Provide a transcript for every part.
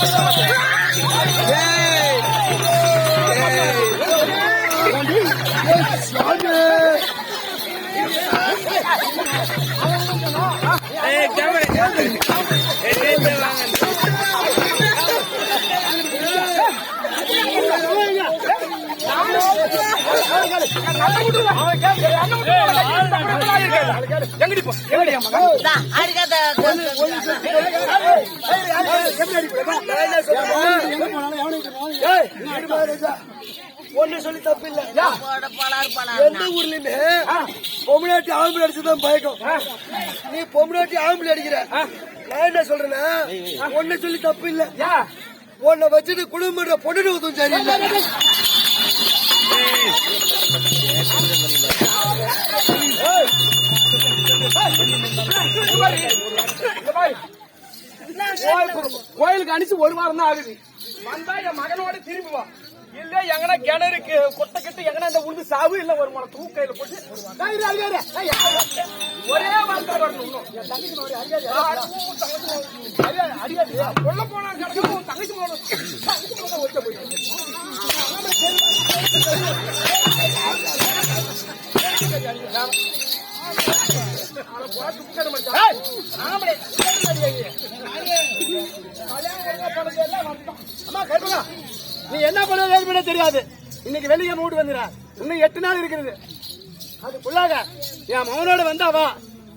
イエーイ ஒண்ணு சொல்லி தப்பு இல்ல எந்த ஊர்லயுமே பொம்னாட்டி ஆம்பளை அடிச்சுதான் பயக்கம் நீ பொம்னாட்டி ஆம்பளை அடிக்கிற நான் என்ன சொல்றேன்னா ஒண்ணு சொல்லி தப்பு இல்ல உன்னை வச்சுட்டு குடும்பம் பொண்ணு ஊத்தும் கோயிலுக்கு அனுப்பிச்சு ஒரு வாரம் தான் ஆகுது. வந்தா என் மகனோட திரும்பி வா. இல்ல எங்கன்னா கிணறுக்கு கொட்டை கட்டு எங்கன்னா இந்த உண்டு சாவு இல்ல ஒரு மரம் தூக்கையில போட்டு யாரு? ஒரே வார்த்தை வரணும் இன்னும். தங்கச்சி அடியாது சொல்ல ஆ, உன் தங்கச்சி மகனோட தங்கச்சி போனா கிடக்கும், தங்கச்சி ஏய், ஆம்பளை, அம்மா கருப்பா நீ என்ன பண்ணுவது ஏது பண்ண தெரியாது இன்னைக்கு வெளியே மூடு வந்துடா இன்னும் எட்டு நாள் இருக்கிறது அதுக்குள்ளாக என் மகனோட வந்தா வா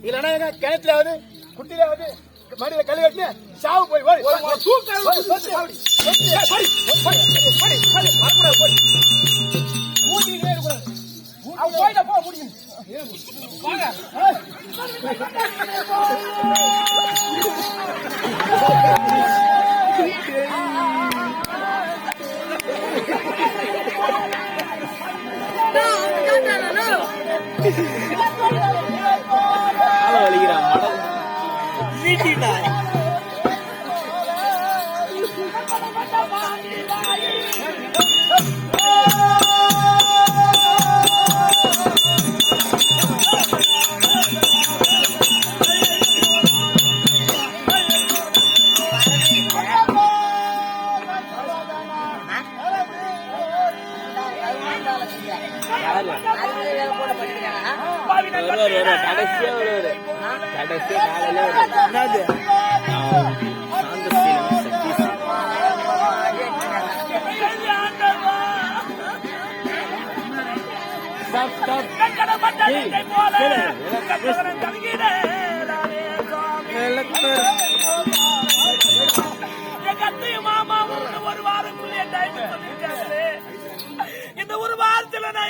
இல்லைன்னா எங்க கிணத்துலாவது குட்டிலாவது மடியில கழி கட்டு சாவு போய் போய் தூக்கம் அவன் போயிட்டா போக முடியும் வாங்க கடைசியா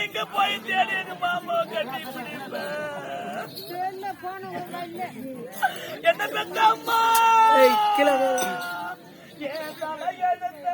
எங்க போய் தேடி எங்க மாமா கட்டி என்ன பெத்த அம்மா? என் தலையெழுத்த.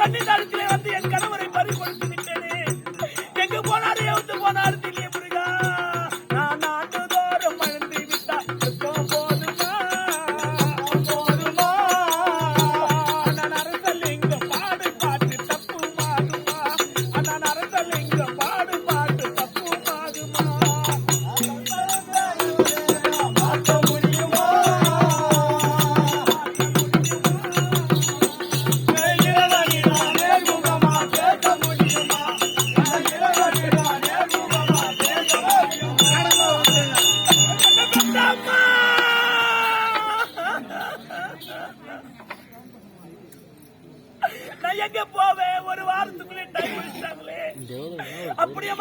தண்ணீர் தடத்திலே வந்து என் கணவரை பறி கொடுத்து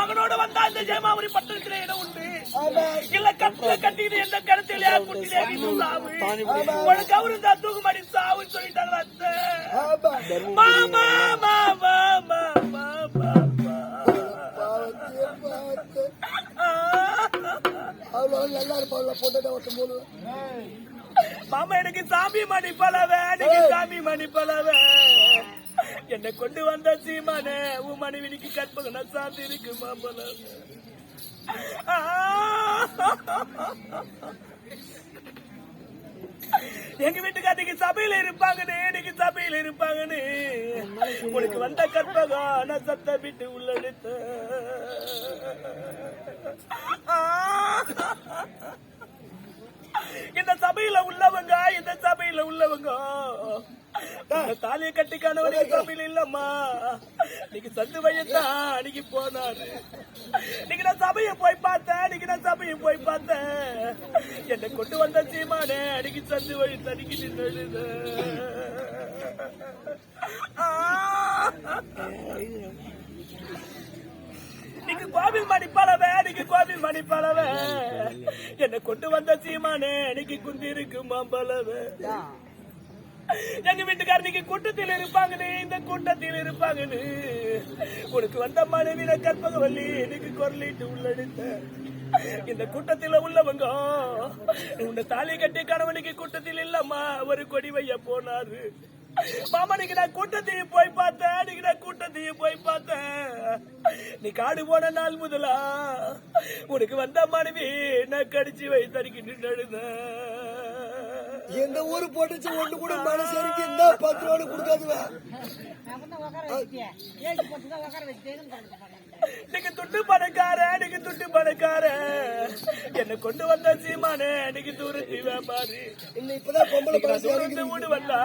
மகனோட வந்தா இந்த ஜெயமாவரி பட்டணத்திலே இடம் உண்டு. இல்ல கட்டு கட்டிட்டு எந்த கருத்திலே குட்டிலே நீ சாவு உனக்கு அவரு இந்த தூக்குமடி சாவுன்னு சொல்லிட்டாங்களா மாமா மாமா மாமா மாமா. அவ்வளோ நல்லா இருப்பாள் போட்டோ போது மாமா எனக்கு சாமி மணி பலவ எனக்கு சாமி மணி பலவ. என்னை கொண்டு வந்த சீமானே உன் மனைவினிக்கு கற்பகன சாந்தி இருக்கு மாம்பழம் எங்க வீட்டுக்காரங்க சபையில இருப்பாங்கன்னு இன்னைக்கு சபையில இருப்பாங்கன்னு உனக்கு வந்த கற்பகம் நான் சத்த விட்டு உள்ளெடுத்த இந்த சபையில உள்ளவங்க இந்த சபையில உள்ளவங்க. தாலியை கட்டி கணவனுக்கு சபையில இல்லம்மா. நீங்க சந்து வயதான் அன்னைக்கு போனாரு. நீங்க நான் சபையை போய் பார்த்தேன் நீங்க நான் சபையை போய் பார்த்தேன். என்னை கொண்டு வந்த சீமானே அன்னைக்கு சந்து வழி தனிக்கு நின்று நீங்க கோவில் பலவே நீங்க கோவில் மணி பலவே என்னை கொண்டு வந்த சீமானே இன்னைக்கு குந்தி இருக்கு மாம்பலவே. எங்க வீட்டுக்காரனுக்கு கூட்டத்தில் இருப்பாங்கன்னு இந்த கூட்டத்தில் இருப்பாங்கன்னு. உனக்கு வந்த மனைவின கற்பகவல்லி இன்னைக்கு குரலிட்டு உள்ளெடுத்த. இந்த கூட்டத்தில் உள்ளவங்க உன்னை தாலி கட்டி கணவனுக்கு கூட்டத்தில் இல்லம்மா ஒரு கொடி வைய போனாரு. மாமா நீங்க நான் கூட்டத்தையும் போய் பார்த்தேன். நீங்க நான் கூட்டத்தையும் போய் பார்த்தேன். நீ காடு போன நாள் முதலா உனக்கு வந்த மனைவி நான் கடிச்சு வை தடுக்கி நின்று எந்த ஊரு போட்டுச்சு ஒண்ணு கூட மனசு இருக்கு இந்த பத்து ரூபா கொடுக்காதுவா. நீங்க துட்டு பணக்கார நீங்க துட்டு பணக்கார. என்ன கொண்டு வந்த சீமானே நீங்க தூரத்தி வியாபாரி. இப்பதான் பொம்பளை தூரத்து வீடு வந்தா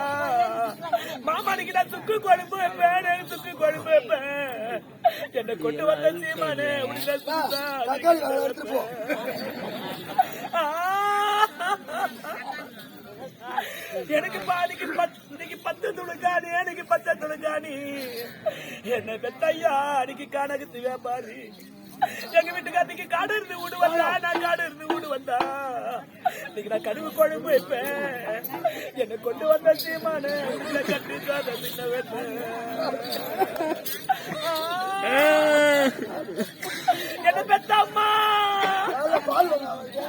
மாமா நீங்க நான் சுக்கு குழம்பு வைப்பேன் சுக்கு குழம்பு வைப்பேன். என்ன கொண்டு வந்த சீமானே எனக்கு பாதிக்கு பத்து பத்து துளுக்காணி எனக்கு பத்து துளுக்காணி என்ன பெத்தையா அன்னைக்கு கணக்கு வியாபாரி. எங்க வீட்டுக்காரத்துக்கு காடு இருந்து வீடு வந்தா நான் காடு இருந்து வீடு வந்தா. இன்னைக்கு நான் கடுவு குழம்பு வைப்பேன். என்னை கொண்டு வந்த சீமான உள்ள கட்டி சாத பின்ன வைப்பேன். என்ன பெத்த அம்மா. நல்ல பால் வாங்க அவனுக்கு.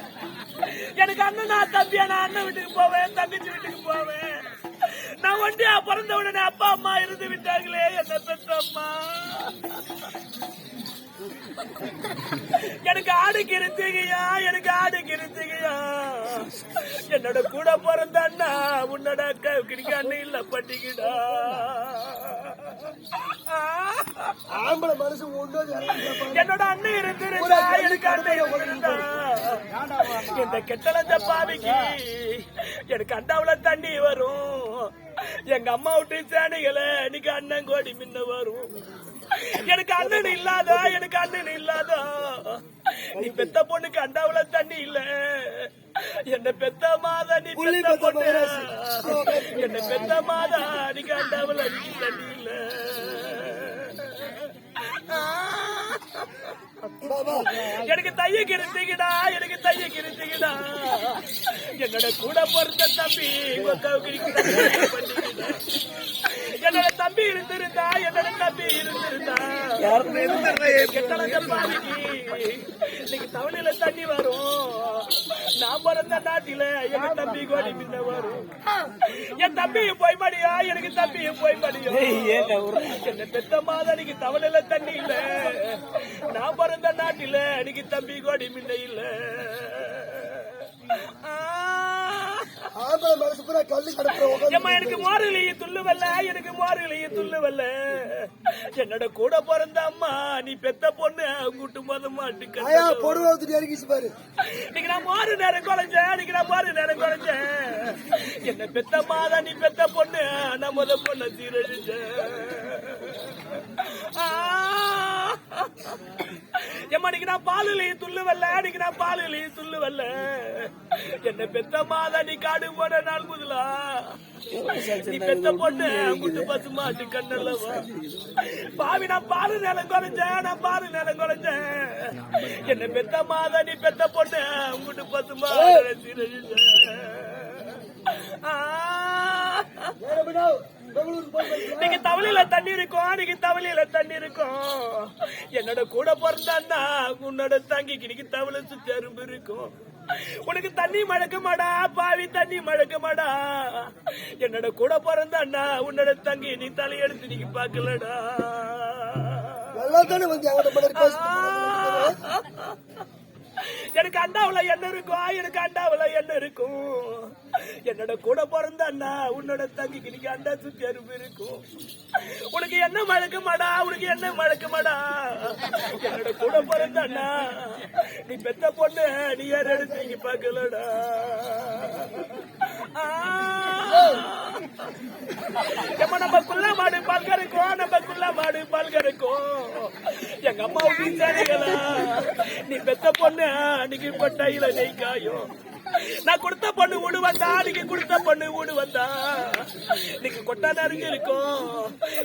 எனக்கு அண்ணனா தம்பியா நான் அண்ணன் வீட்டுக்கு போவேன் தங்கச்சி வீட்டுக்கு போவேன். நான் ஒண்டியா பிறந்த உடனே அப்பா அம்மா இருந்து விட்டார்களே என்ன பெற்ற அம்மா எனக்கு ஆடு கிருத்திகையா? எனக்கு ஆடு கிருத்திகையா? என்னோட கூட பிறந்த அண்ணா உன்னோட அக்கா கிரிக்க அண்ணன் இல்ல பட்டிக்கிடா. ஆம்பளை மனசு என்னோட அண்ணன் இருந்திருந்தா எனக்கு அண்ணன் இருந்திருந்தா. இந்த கெட்டலஞ்ச பாவிக்கு எனக்கு அண்டாவுல தண்ணி வரும். எங்க அம்மா விட்டு சேனைகளை எனக்கு அண்ணன் கோடி முன்ன வரும். எனக்கு அண்ணன் இல்லாதா எனக்கு அண்ணன் இல்லாதா? நீ பெத்த பொண்ணுக்கு அண்டாவுல தண்ணி இல்ல. என்ன பெத்த மாதா நீ பெத்த பொண்ணு. என்ன பெத்த மாதா நீ அண்டாவுல தண்ணி இல்ல. எனக்கு தைய கிருத்திக்கிடா எனக்கு தைய கிருத்திக்கிடா என்னோட கூட பிறந்த தம்பி என்னோட தம்பி இருந்திருந்தா என்னோட தம்பி இருந்திருந்தா. இன்னைக்கு தவணையில தண்ணி வரும். நான் பிறந்த நாட்டில எங்க தம்பி கோடி முன்ன வரும். என் தம்பி போய் மடியா எனக்கு தம்பி போய் மடியா என்ன பெத்த மாதனிக்கு தவணையில தண்ணி இல்ல. நான் பிறந்த நாட்டில எனக்கு தம்பி கோடி முன்ன இல்ல எனக்கு மோரலையே துள்ளுவல்ல எனக்கு மோரலையே துள்ளுவல்ல. என்னோட கூட பிறந்த அம்மா நீ பெத்த பொண்ணு கூட்டு போத மாட்டு ஆயா பொருள் வந்துட்டு இறங்கிச்சு பாரு. இன்னைக்கு நான் மாறு நேரம் குறைஞ்சேன் இன்னைக்கு நான் மாறு நேரம் குறைஞ்சேன் என்ன பெத்த மாதா நீ பெத்த பொண்ணு நான் முத பொண்ண சீரழிச்சேன் ஆ. எம்மா அன்னைக்கு நான் பாலுலையும் துள்ளு வரல அன்னைக்கு நான் பாலுலையும் துள்ளு வரல என்ன பெத்த மாதா நீ காடு போன நாள் முதலா? நீ பெத்த பொண்ணு முட்டு பசு மாட்டு கண்ணல்லவா பாவி நான் பாரு நிலம் குறைஞ்சேன் நான் பாரு நிலம் குறைஞ்சேன். என்ன பெத்த மாதா நீ பெத்த பொண்ணு முட்டு பசு மாட்டு. நீங்க தவளையில தண்ணி இருக்கும் நீங்க தவளையில தண்ணி இருக்கும். என்னோட கூட பிறந்தான்னா உன்னோட தங்கிக்கு நீங்க தவளை சுத்தி அரும்பு இருக்கும். உனக்கு தண்ணி மழக்கமாடா பாவி தண்ணி மழக்கமாடா என்னோட கூட பிறந்தான்னா உன்னோட தங்கி நீ தலையெடுத்து நீங்க பாக்கலடா நல்லா தானே வந்து அவட படம் எனக்கு அண்டாவுல என்ன இருக்கும். எனக்கு அண்டாவுல என்ன இருக்கும். என்னோட கூட பிறந்த அண்ணா உன்னோட தங்கிக்கு நீங்க அண்டா சுத்தி அரும்பு இருக்கும். உனக்கு என்ன மழக்கமாடா உனக்கு என்ன மழக்கமாடா என்னோட கூட பிறந்த அண்ணா நீ பெத்த பொண்ணு நீ யார் எடுத்து நீங்க பாக்கலடா ஏமா நம்ம குள்ள மாடு பால் கறக்கும் நம்ம குள்ள மாடு பால் கறக்கும் எங்க அம்மா வீட்டாளிகளா நீ பெத்த பொண்ணு அன்னைக்கு பட்டையில நெய் காயும் நான் கொடுத்த பொண்ணு ஊடு வந்தா நீங்க கொடுத்த பொண்ணு ஊடு வந்தா. நீங்க கொட்டா நறுங்க இருக்கும்.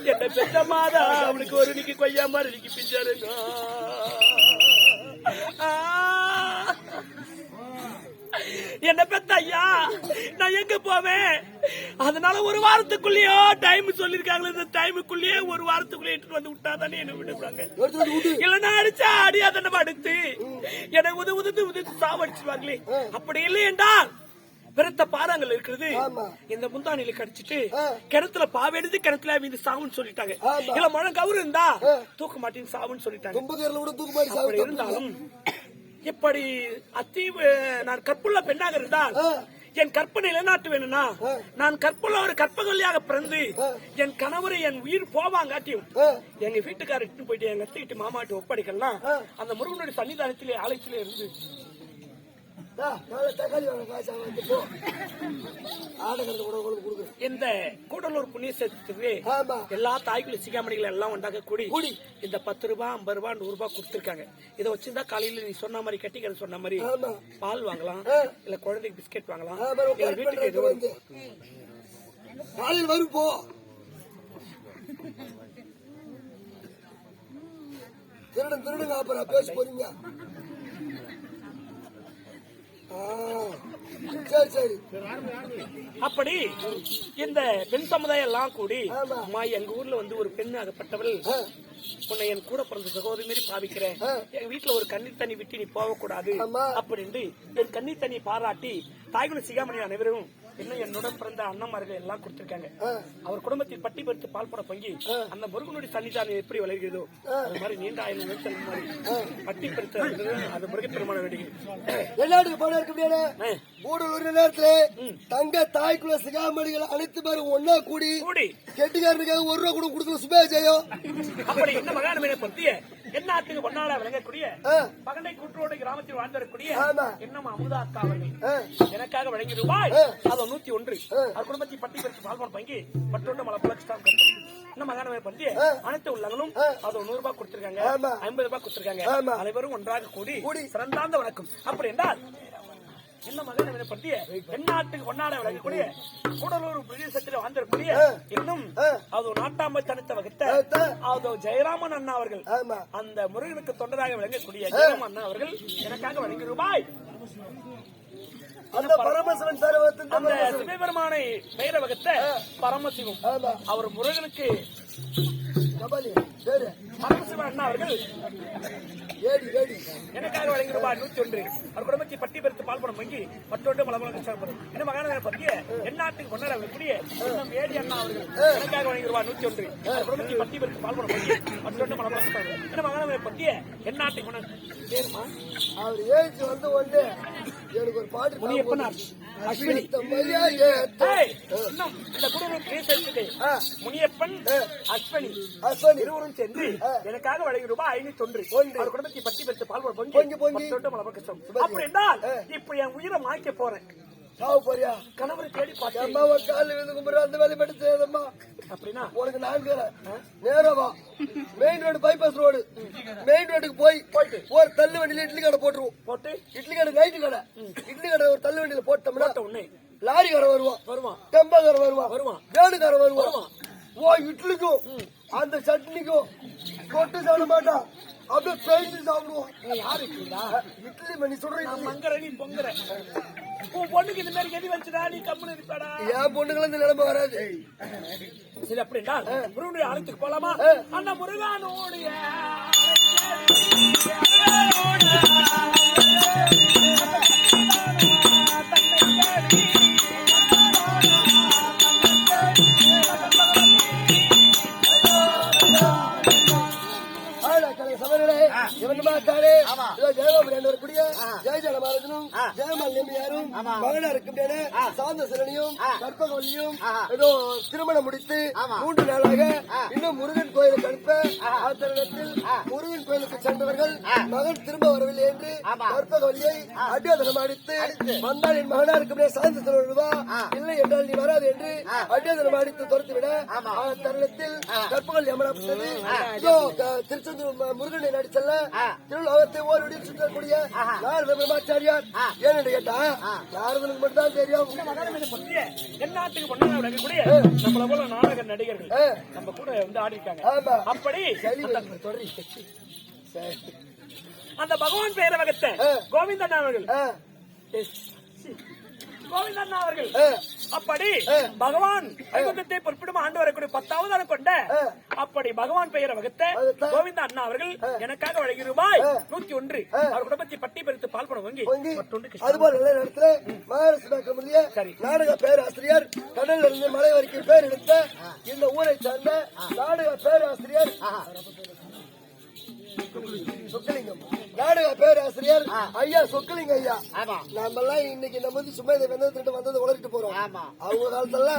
என்ன பெத்த மாதா அவனுக்கு ஒரு நிக்கு கொய்யா மாதிரி நிக்கு ஆ. என்ன பெத்த ஐயா நான் எங்க போவேன்? அதனால ஒரு வாரத்துக்குள்ளேயோ டைம் சொல்லிருக்காங்களே இந்த டைமுக்குள்ளேயே ஒரு வாரத்துக்குள்ளே இட்டு வந்து விட்டா தானே என்ன எடுத்து விட்டு. இல்லன்னா அடிச்சா அடியாத அடுத்து என்னை உது உதுத்து உதுத்து சாவடிச்சிருவாங்களே. அப்படி இல்லை என்றால் பெருத்த பாறாங்கல் இருக்கிறது. இந்த முந்தானில கடிச்சிட்டு. கிணத்துல பாவெடுத்து கிணத்துல வீந்து சாவுன்னு சொல்லிட்டாங்க. இல்ல மழை கவுரு இருந்தா. தூக்க மாட்டேன்னு சாவுன்னு சொல்லிட்டாங்க. இருந்தாலும் இப்படி அத்தீவு நான் கற்புள்ள பெண்ணாக இருந்தால். என் கற்பனை நிலைநாட்டு வேணும்னா. நான் கற்புள்ள ஒரு கற்பகொல்லியாக பிறந்து என் கணவரை என் உயிர் போவாங்காட்டியும். எங்க வீட்டுக்காரர் போயிட்டு எங்க அத்தைகிட்ட மாமாட்டு ஒப்படைக்கலாம். அந்த முருகனுடைய சன்னிதானத்திலே ஆலயத்திலே இருந்து இந்த கூடலூர் புண்ணிய சேர்த்துக்கு ஆமா. எல்லா தாய்க்குள்ள சிகாமணிகள் எல்லாம் உண்டாக கூடி. கூடி. இந்த பத்து ரூபாய் ஐம்பது ரூபாய் நூறு ரூபாய் கொடுத்துருக்காங்க. இதை வச்சிருந்தா காலையில நீ சொன்ன மாதிரி கட்டிக்கிற சொன்ன மாதிரி பால் வாங்கலாம். இல்ல குழந்தைக்கு பிஸ்கெட் வாங்கலாம் இல்ல வீட்டுக்கு வந்து. காலையில் வரும் போ. திருடன் திருடுங்க அப்புறம் பேச போறீங்க அப்படி இந்த பெண் சமுதாயம் எல்லாம் கூடி. அம்மா எங்க ஊர்ல வந்து ஒரு பெண் அகப்பட்டவள் உன்னை என் கூட பிறந்த சகோதரி மாரி பாவிக்கிறேன். எங்க வீட்டுல ஒரு கண்ணீர் தண்ணி விட்டு நீ போகக்கூடாது. அப்படின்னு என் கண்ணீர் தண்ணி பாராட்டி தாய்குல சிகாமணி அனைவரும் இன்னும் என்னுடன் பிறந்த அண்ணன்மார்கள் எல்லாம் கொடுத்திருக்காங்க. அவர் குடும்பத்தில் பட்டி பெருத்து பால் போட பொங்கி அந்த முருகனுடைய சன்னிதானம் எப்படி வளர்கிறதோ அது மாதிரி நீண்ட ஆயுள் நிறுத்தல் மாதிரி பட்டி பெருத்து அது முருக பெருமான வேண்டுகிறது வெளிநாட்டுக்கு போன இருக்க முடியாது ஆ. கூடலூர் நேரத்துல தங்க தாய்க்குள்ள சிகாமணிகள் அனைத்து பேரும் ஒன்னா கூடி கூடி. கெட்டிக்காரனுக்காக ஒரு ரூபா கூட கொடுக்கல சுபே ஜெயம். அப்படி இந்த மகாணமே பத்திய என்ன ஆத்துக்கு பொன்னாளா விளங்கக்கூடிய பகண்டை கூற்றோடு கிராமத்தில் வாழ்ந்து வரக்கூடிய. என்னம் அமுதா அக்கா அவர்கள் எனக்காக வழங்கிய ரூபாய். அது நூத்தி ஒன்று. அவர் குடும்பத்தை பட்டி பெற்று பால்பான் பங்கி மற்றொன்று இந்த மகாணமே பத்திய ஆ. அனைத்து உள்ளங்களும். அது நூறு ரூபாய் கொடுத்திருக்காங்க. ஐம்பது ரூபாய் கொடுத்திருக்காங்க. அனைவரும் ஒன்றாக கூடி கூடி. சிறந்தாந்த வணக்கம் அப்படி என்றால் என்ன மகனை தென்னாட்டுக்கு ஒன்னாட விளங்கக்கூடிய கூடலூர் பிரதேசத்தில் வாழ்ந்திருக்கூடிய. இன்னும் ஆ. அது நாட்டாமை தனித்த வகுத்த. அது ஜெயராமன் அண்ணா அவர்கள் அந்த முருகனுக்கு தொண்டராக விளங்கக்கூடிய ஜெயராமன் அண்ணா அவர்கள் எனக்காக வழங்கிய ரூபாய். அந்த பரமசிவன் சிவபெருமானை பெயர வகுத்த பரமசிவம். அவர் முருகனுக்கு கபாலி சரி பரமசிவன் அண்ணா அவர்கள்? ஏடி ஏடி. எனக்காக ரூபாய் நூத்தி ஒன்று அவர் குடும்பத்தை பட்டி பெருத்து பால்படம் வங்கி மற்றொன்று மலமலக சார்படும் என்ன மகாநகர பற்றிய எந்நாட்டுக்கு கொண்டாட இன்னும் ஏடி அண்ணா அவர்கள். எனக்காக ரூபாய் நூத்தி ஒன்று அவர் குடும்பத்தை பட்டி பெருத்து பால்படம் வங்கி மற்றொன்று மலமலக சார்படும் என்ன மகாநகர பற்றிய எந்நாட்டுக்கு கொண்டாட பேருமா அவர் ஏறிச்சு வந்து ஒண்ணு எனக்கு ஒரு பாட்டு அஸ்வினி. இந்த குடும்பம் பேசுறது ஆ. முனியப்பன் அஸ்வினி. அஸ்வனி இருவரும் சேர்ந்து எனக்காக வழங்கிய ரூபாய் ஐநூத்தி ஒன்று. அவர் குடும்பத்தை பட்டி பெற்று பால் பொங்கி பொங்கி. மற்றொன்று மலமலக கஷ்டம் அப்படி என்றால் இப்ப என் உயிரை மாய்க்க போறேன். சாவு போறியா? கணவரை தேடி பார்த்தேன் அம்மாவை காலில் விழுந்து கும்பிடுற அந்த வேலை மட்டும் செய்யாதம்மா அப்படின்னா? உனக்கு நான் இருக்கிறேன். நேரா வா. Main road bypass road main ரோட்டுக்கு போய் போயிட்டு. ஒரு தள்ளு வண்டியில இட்லி கடை போட்டுருவோம். போட்டு? இட்லி கடை நைட்டு கடை. இட்லி கடை ஒரு தள்ளு வண்டியில போட்டோம்னா போட்ட உடனே. லாரிக்காரன் வருவான். வருவான். டெம்பாக்காரன் வருவான். வருவான். வேனுக்காரன் வருவான். ஓ இட்லிக்கும் அந்த சட்னிக்கும் தொட்டு சாப்பிட மாட்டான். அப்படியே பேசி சாப்பிடுவோம் யாரு இட்லி மணி சொல்றேன் மங்கற நீ பொங்குற உன் பொண்ணுக்கு இந்த மாதிரி கதி வச்சுடா நீ கம்முன்னு இருப்பாடா. என் பொண்ணுங்களும் இந்த நிலைமை வராது. சரி அப்படின்னா முருகனுடைய ஆலயத்துக்கு போலாமா? அந்த முருகானுடைய இதோ ஜெயபாபு ரெண்டு வரக்கூடிய ஜெயஜன மகாராஜனும் ஜெயமல் நம்பியாரும் மகனா இருக்கின்றன சாந்த சிறனியும் கற்பகவல்லியும் ஏதோ திருமணம் முடித்து மூன்று நாளாக இன்னும் முருகன் கோயிலுக்கு அனுப்ப அத்தருணத்தில் முருகன் கோயிலுக்கு சென்றவர்கள் மகன் திரும்ப வரவில்லை என்று கற்பகவல்லியை அடியோதனம் அடித்து வந்தால் என் மகனா இருக்கின்ற சாந்த சிறனுவா இல்லை என்றால் நீ வராது என்று அடியோதனம் அடித்து துரத்துவிட அத்தருணத்தில் கற்பகவல்லி க- திருச்செந்தூர் முருகனை நடிச்சல்ல திருவிழாவத்தை ஓரடி சுற்றக்கூடிய நாரத பிரம்மாச்சாரியார்? ஏன்னு கேட்டா நாரதனுக்கு மட்டும் தான் தெரியும். எந்நாட்டுக்கு பண்ண விளக்கக்கூடிய நம்மள போல நாடக நடிகர்கள். நம்ம கூட வந்து ஆடி இருக்காங்க. அப்படி அந்த- தொடரி. சரி. அந்த பகவான் பெயரை வகத்த ஆ. கோவிந்தன் அவர்கள். ஆ, கோவிந்தன் அவர்கள். ஆ, அப்படி. பகவான் வைகுந்தத்தை பொறுப்பிடும் ஆண்டு வரக்கூடிய பத்தாவது நாள் கொண்ட. அப்படி பகவான் பெயரை வகுத்த. கோவிந்த அண்ணா அவர்கள் எனக்காக வழங்கி ரூபாய். நூத்தி ஒன்று அவர் குடும்பத்தை பட்டி பெருத்து பால் பணம் வாங்கி அதுபோல நல்ல இடத்துல மகாராஷ்டிரா கம்பெனிய. நாடக பேராசிரியர் கடல்ல இருந்து மலை வரைக்கும் பேர் எடுத்த இந்த ஊரை சார்ந்த நாடக பேராசிரியர் சொக்கலிங்கம் நாடக பேராசிரியர் ஐயா சொக்கலிங்க ஐயா. நாம எல்லாம் இன்னைக்கு நம்ம வந்து சும்மா இதை வெந்தது வந்தது உளறிட்டு போறோம். அவங்க காலத்துல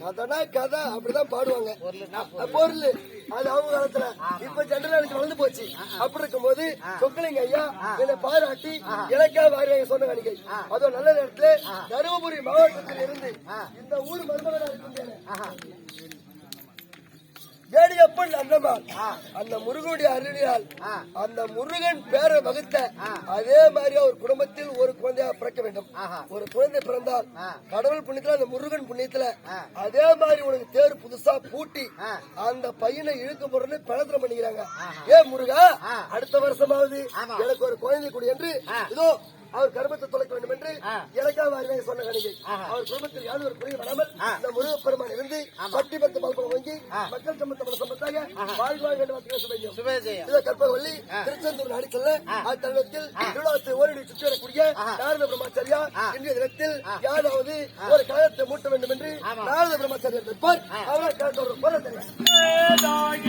கதைனா கதை அப்படிதான் பாடுவாங்க. பொருள். அது அவங்க காலத்துல. இப்ப ஜெனரல் வளர்ந்து போச்சு. அப்படி இருக்கும்போது சொக்கலிங்க ஐயா என்னை பாராட்டி எனக்காக வாரி சொன்ன காணிக்கை அதுவும் நல்ல நேரத்துல தருமபுரி மாவட்டத்தில் இருந்து இந்த ஊர் மருமகனா இருக்கின்றன. ஏடியப்பன் அண்ணமால் அந்த முருகனுடைய அருளினால் அந்த முருகன் பேரை வகுத்த அதே மாதிரி ஒரு குடும்பத்தில் ஒரு குழந்தையா பிறக்க வேண்டும். ஒரு குழந்தை பிறந்தால் கடவுள் புண்ணியத்துல அந்த முருகன் புண்ணியத்துல அதே மாதிரி உனக்கு தேர் புதுசா பூட்டி அந்த பையனை இழுக்க போறேன்னு பிரதனம் பண்ணிக்கிறாங்க. ஏ முருகா அடுத்த வருஷமாவது எனக்கு ஒரு குழந்தை கொடு என்று இதோ அவர் கர்ப்பத்தை தொலைக்க வேண்டும் என்று எனக்காக அறிவை சொன்ன கணிகை. அவர் குடும்பத்தில் யாரும் ஒரு குறை வராமல் இந்த முருகப்பெருமான் இருந்து பட்டி பத்து பால்பலம் வாங்கி மக்கள் சம்பந்தப்பட்ட சம்பத்தாக வாழ் வாழ் வேண்டும். என்று சுபையம் இதை கற்பவள்ளி திருச்செந்தூர் நடிச்சல்ல அத்தருணத்தில் திருவிழாத்தை ஓரிடி சுற்றி வரக்கூடிய நாரத பிரம்மாச்சாரியா இன்றைய தினத்தில் யாராவது ஒரு கழகத்தை மூட்ட வேண்டும் என்று நாரத பிரம்மாச்சாரியார் நிற்பார் அவரை கழகத்தோடு போல தெரியும்